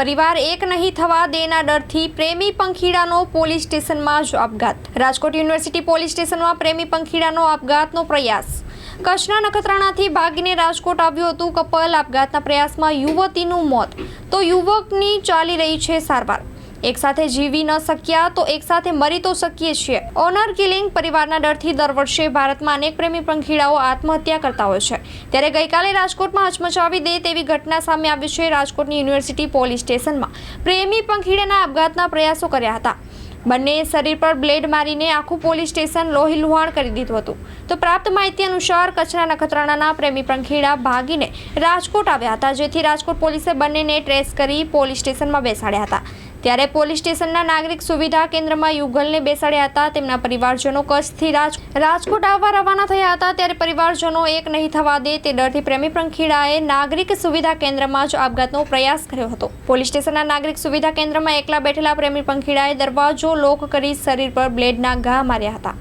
પરિવાર એક નહીં થવા દેના ડરથી પ્રેમી પંખીડાનો પોલીસ સ્ટેશનમાં જ આપઘાત રાજકોટ યુનિવર્સિટી પોલીસ સ્ટેશનમાં પ્રેમી પંખીડાનો આપઘાતનો પ્રયાસ. કચ્છના નખત્રાણાથી ભાગીને રાજકોટ આવ્યું હતું કપલ. આપઘાતના પ્રયાસમાં યુવતીનું મોત. તો યુવકની ચાલી રહી છે સારવાર. એક સાથે જીવી ન શક્યા તો એક સાથે મરી તો શકીએ છીએ. ઓનર કિલિંગ પરિવારના ડરથી દર વર્ષે ભારતમાં અનેક પ્રેમી પંખીડાઓ આત્મહત્યા કરતા હોય છે. ત્યારે ગઈકાલે રાજકોટમાં હચમચાવી દે તેવી ઘટના સામે આવી છે રાજકોટની યુનિવર્સિટી પોલીસ સ્ટેશનમાં. પ્રેમી પંખીડાના આપઘાતના પ્રયાસો કર્યા હતા. બંને શરીર પર બ્લેડ મારીને આખું પોલીસ સ્ટેશન લોહી લુહાણ કરી દીધું હતું. તો પ્રાપ્ત માહિતી અનુસાર કચ્છના નખત્રાણાના પ્રેમી પંખીડા ભાગીને રાજકોટ આવ્યા હતા, જેથી રાજકોટ પોલીસે બંનેને ટ્રેસ કરી પોલીસ સ્ટેશનમાં બેસાડ્યા હતા. ત્યારે પોલીસ સ્ટેશનના નાગરિક સુવિધા કેન્દ્રમાં યુગલને બેસાડ્યા હતા. તેમના પરિવારજનો કચ્છથી રાજ, રાજકોટ આવવા રવાના થયા હતા. ત્યારે પરિવારજનો એક નહીં થવા દે તે ડરથી પ્રેમી પંખીડાએ નાગરિક સુવિધા કેન્દ્રમાં જ આપઘાતનો પ્રયાસ કર્યો હતો. પોલીસ સ્ટેશનના નાગરિક સુવિધા કેન્દ્રમાં એકલા બેઠેલા પ્રેમી પંખીડાએ દરવાજો લોક કરી શરીર પર બ્લેડના ઘા માર્યા હતા.